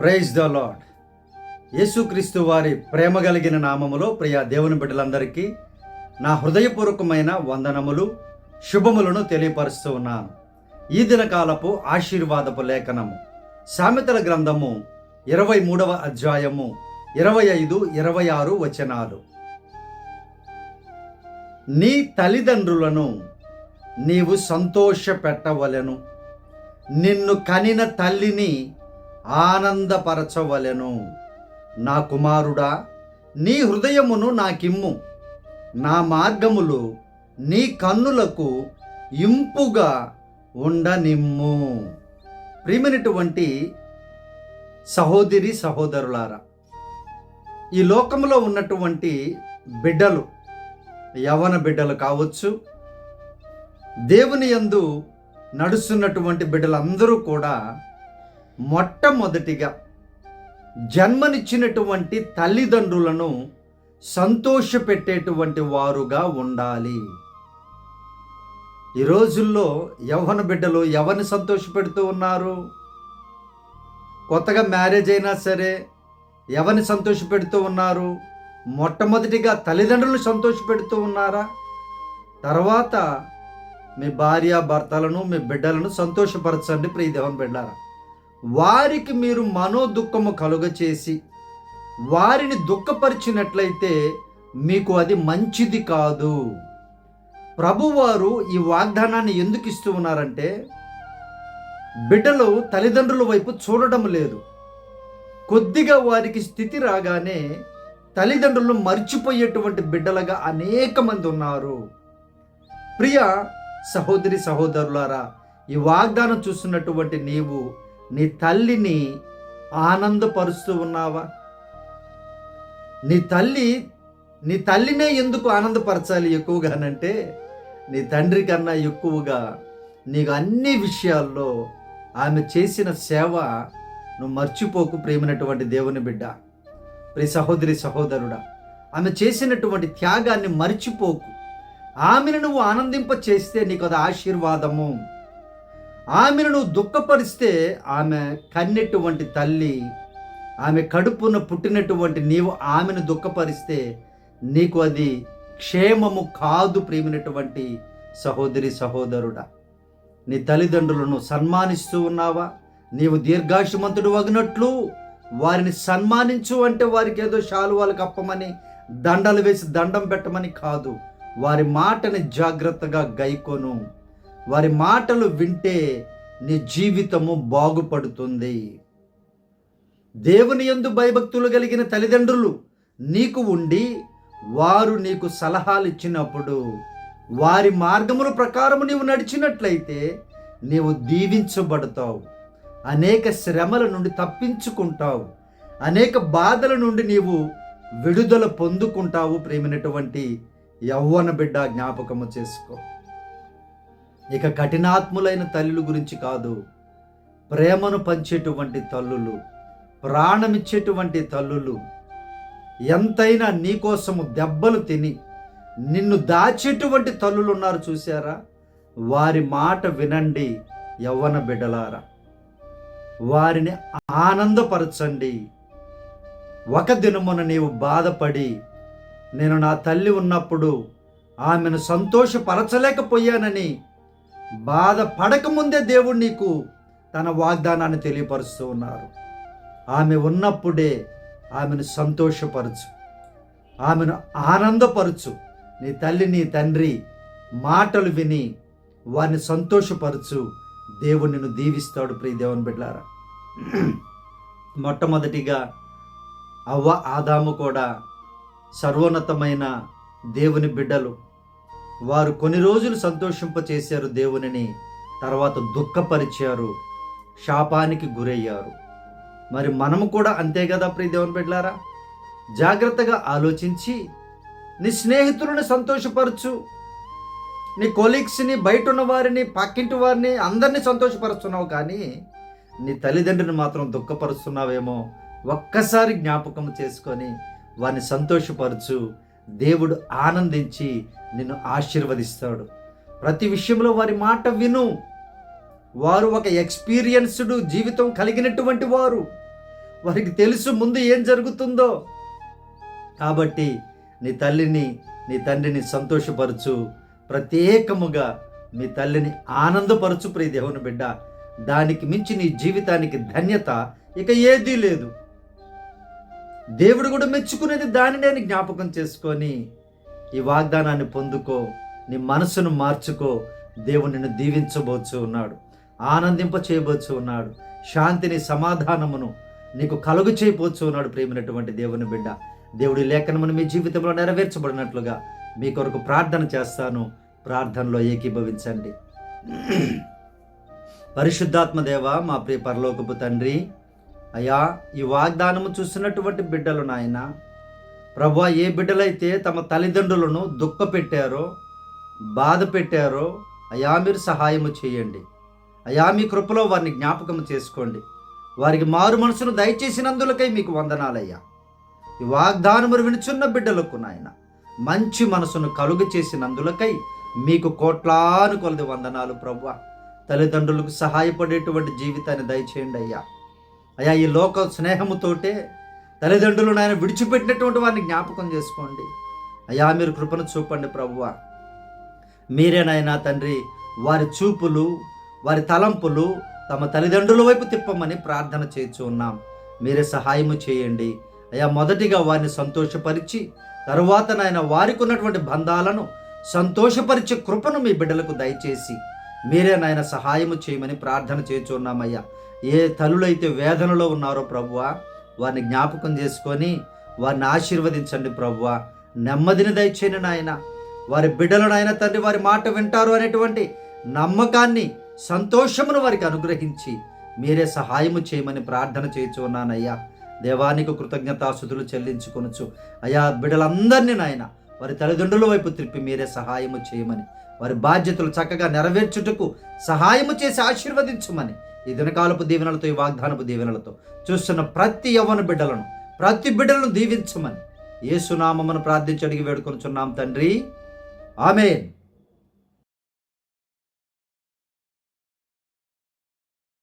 Praise the lord యేసుక్రీస్తు వారి ప్రేమ కలిగిన నామములో ప్రియ దేవుని బిడ్డలందరికీ నా హృదయపూర్వకమైన వందనములు శుభములను తెలియపరుస్తూ ఉన్నాను. ఈ దినకాలపు ఆశీర్వాదపు లేఖనము. సామెతల గ్రంథము ఇరవై మూడవ అధ్యాయము ఇరవై ఐదు ఇరవై ఆరు వచనాలు. నీ తల్లిదండ్రులను నీవు సంతోష పెట్టవలను నిన్ను కనిన తల్లిని ఆనందపరచవలెను. నా కుమారుడా నీ హృదయమును నాకిమ్ము. నా మార్గములు నీ కన్నులకు ఇంపుగా ఉండనిమ్ము. ప్రియమైనటువంటి సహోదరి సహోదరులారా ఈ లోకంలో ఉన్నటువంటి బిడ్డలు యవన బిడ్డలు కావచ్చు దేవుని యందు నడుస్తున్నటువంటి బిడ్డలందరూ కూడా మొట్టమొదటిగా జన్మనిచ్చినటువంటి తల్లిదండ్రులను సంతోషపెట్టేటువంటి వారుగా ఉండాలి. ఈ రోజుల్లో యవ్వన బిడ్డలు ఎవరిని సంతోషపెడుతూ ఉన్నారు? కొత్తగా మ్యారేజ్ అయినా సరే ఎవరిని సంతోషపెడుతూ ఉన్నారు? మొట్టమొదటిగా తల్లిదండ్రులు సంతోషపెడుతూ ఉన్నారా? తర్వాత మీ భార్య భర్తలను మీ బిడ్డలను సంతోషపరచండి ప్రియదేవన్ బిడ్డారా. వారికి మీరు మనోదుఖము కలుగచేసి వారిని దుఃఖపరిచినట్లయితే మీకు అది మంచిది కాదు. ప్రభువారు ఈ వాగ్దానాన్ని ఎందుకు ఇస్తూ ఉన్నారంటే బిడ్డలు తల్లిదండ్రుల వైపు చూడడం లేదు. కొద్దిగా వారికి స్థితి రాగానే తల్లిదండ్రులు మర్చిపోయేటువంటి బిడ్డలుగా అనేక మంది ఉన్నారు. ప్రియ సహోదరి సహోదరులారా ఈ వాగ్దానం చూస్తున్నటువంటి నీవు నీ తల్లిని ఆనందపరుస్తూ ఉన్నావా? నీ తల్లి నీ తల్లినే ఎందుకు ఆనందపరచాలి ఎక్కువగానంటే నీ తండ్రి కన్నా ఎక్కువగా నీకు అన్ని విషయాల్లో ఆమె చేసిన సేవ నువ్వు మర్చిపోకు ప్రేమినటువంటి దేవుని బిడ్డ ప్రి సహోదరి సహోదరుడా. ఆమె చేసినటువంటి త్యాగాన్ని మర్చిపోకు. ఆమెను నువ్వు ఆనందింప చేస్తే నీకు అది ఆశీర్వాదము. ఆమెను నువ్వు దుఃఖపరిస్తే ఆమె కన్నెటువంటి తల్లి ఆమె కడుపున పుట్టినటువంటి నీవు ఆమెను దుఃఖపరిస్తే నీకు అది క్షేమము కాదు ప్రేమినటువంటి సహోదరి సహోదరుడా. నీ తల్లిదండ్రులను సన్మానిస్తూ ఉన్నావా? నీవు దీర్ఘాయుమంతుడు వగినట్లు వారిని సన్మానించు అంటే వారికి ఏదో శాలువాలు కప్పమని దండలు వేసి దండం పెట్టమని కాదు. వారి మాటని జాగ్రత్తగా గైకోను. వారి మాటలు వింటే నీ జీవితము బాగుపడుతుంది. దేవుని యందు భయభక్తులు కలిగిన తల్లిదండ్రులు నీకు ఉండి వారు నీకు సలహాలు ఇచ్చినప్పుడు వారి మార్గముల ప్రకారము నీవు నడిచినట్లయితే నీవు దీవించబడతావు. అనేక శ్రమల నుండి తప్పించుకుంటావు. అనేక బాధల నుండి నీవు విడుదల పొందుకుంటావు ప్రేమినటువంటి యవ్వన బిడ్డ జ్ఞాపకము చేసుకో. ఇక కఠినాత్ములైన తల్లుల గురించి కాదు ప్రేమను పంచేటువంటి తల్లులు ప్రాణమిచ్చేటువంటి తల్లులు. ఎంతైనా నీకోసము దెబ్బలు తిని నిన్ను దాచేటువంటి తల్లులు ఉన్నారు చూసారా వారి మాట వినండి యవ్వన బిడ్డలారా. వారిని ఆనందపరచండి. ఒక దినమున నీవు బాధపడి నేను నా తల్లి ఉన్నప్పుడు ఆమెను సంతోషపరచలేకపోయానని బాధ పడకముందే దేవుడు నీకు తన వాగ్దానాన్ని తెలియపరుస్తూ ఉన్నారు. ఆమె ఉన్నప్పుడే ఆమెను సంతోషపరచు. ఆమెను ఆనందపరచు. నీ తల్లి నీ తండ్రి మాటలు విని వారిని సంతోషపరచు. దేవుడు నిన్ను దీవిస్తాడు ప్రియ దేవుని బిడ్డారా మొట్టమొదటిగా అవ్వ ఆదాము కూడా సర్వోన్నతమైన దేవుని బిడ్డలు. వారు కొన్ని రోజులు సంతోషింపచేశారు దేవునిని తర్వాత దుఃఖపరిచారు శాపానికి గురయ్యారు. మరి మనము కూడా అంతే కదా ప్రియ దేవుని బిడ్డలారా? జాగ్రత్తగా ఆలోచించి నీ స్నేహితులను సంతోషపరచు. నీ కొలీగ్స్ని బయట ఉన్న వారిని పక్కింటి వారిని అందరినీ సంతోషపరుస్తున్నావు కానీ నీ తల్లిదండ్రిని మాత్రం దుఃఖపరుస్తున్నావేమో ఒక్కసారి జ్ఞాపకం చేసుకొని వారిని సంతోషపరచు. దేవుడు ఆనందించి నిన్ను ఆశీర్వదిస్తాడు. ప్రతి విషయంలో వారి మాట విను. వారు ఒక ఎక్స్పీరియన్స్డ్ జీవితం కలిగినటువంటి వారు. వారికి తెలుసు ముందు ఏం జరుగుతుందో. కాబట్టి నీ తల్లిని నీ తండ్రిని సంతోషపరచు. ప్రత్యేకముగా మీ తల్లిని ఆనందపరచు ప్రియ దేవుని బిడ్డ. దానికి మించి నీ జీవితానికి ధన్యత ఇక ఏదీ లేదు. దేవుడు కూడా మెచ్చుకునేది దానినే నేను జ్ఞాపకం చేసుకొని ఈ వాగ్దానాన్ని పొందుకో నీ మనసును మార్చుకో. దేవుడు నిన్ను దీవించబోచు ఉన్నాడు. ఆనందింప చేయబోచు ఉన్నాడు. శాంతిని సమాధానమును నీకు కలుగు చేయబోచు ఉన్నాడు ప్రేమినటువంటి దేవుని బిడ్డ. దేవుడి లేఖనమును మీ జీవితంలో నెరవేర్చబడినట్లుగా మీ కొరకు ప్రార్థన చేస్తాను. ప్రార్థనలో ఏకీభవించండి. పరిశుద్ధాత్మ దేవ మా ప్రియ పరలోకపు తండ్రి అయ్యా ఈ వాగ్దానము చూసినటువంటి బిడ్డలు నాయన ప్రభా ఏ బిడ్డలైతే తమ తల్లిదండ్రులను దుఃఖ పెట్టారో బాధ పెట్టారో అయా మీరు సహాయము చేయండి. అయా మీ కృపలో వారిని జ్ఞాపకం చేసుకోండి. వారికి మారు మనసును దయచేసినందులకై మీకు వందనాలయ్యా. ఈ వాగ్దానములు వినుచున్న బిడ్డలకు నాయన మంచి మనసును కలుగు చేసినందులకై మీకు కోట్లాను కొలది వందనాలు ప్రభు. తల్లిదండ్రులకు సహాయపడేటువంటి జీవితాన్ని దయచేయండి అయ్యా. అయ్యా ఈ లోక స్నేహముతోటే తల్లిదండ్రులు నాయన విడిచిపెట్టినటువంటి వారిని జ్ఞాపకం చేసుకోండి. అయ్యా మీరు కృపను చూపండి ప్రభువ. మీరేనాయనా తండ్రి వారి చూపులు వారి తలంపులు తమ తల్లిదండ్రుల వైపు తిప్పమని ప్రార్థన చేస్తూ ఉన్నాం. మీరే సహాయము చేయండి. అయ్యా మొదటిగా వారిని సంతోషపరిచి తరువాత నాయన వారికి ఉన్నటువంటి బంధాలను సంతోషపరిచే కృపను మీ బిడ్డలకు దయచేసి మీరే నాయన సహాయము చేయమని ప్రార్థన చేస్తున్నామయ్యా ఏ తల్లులైతే వేదనలో ఉన్నారో ప్రభువా వారిని జ్ఞాపకం చేసుకొని వారిని ఆశీర్వదించండి ప్రభువా. నెమ్మదిని దయచేయండి నాయన. వారి బిడ్డలను ఆయన తండ్రి వారి మాట వింటారు అనేటువంటి నమ్మకాన్ని సంతోషమును వారికి అనుగ్రహించి మీరే సహాయము చేయమని ప్రార్థన చేయొచ్చు ఉన్నానయ్యా. దేవానికి కృతజ్ఞతాసుతులు చెల్లించుకొనొచ్చు అయ్యా బిడ్డలందరినీ నాయన వారి తల్లిదండ్రుల వైపు తిరిపి మీరే సహాయము చేయమని వారి బాధ్యతలు చక్కగా నెరవేర్చుటకు సహాయము చేసి ఆశీర్వదించమని ఈ దినకాలపు దీవెనలతో ఈ వాగ్దానపు దీవెనలతో చూస్తున్న ప్రతి యవ్వన బిడ్డలను ప్రతి బిడ్డలను దీవించమని ఏసునామమును ప్రార్థించి అడిగి వేడుకొనుచున్నాం తండ్రి. ఆమె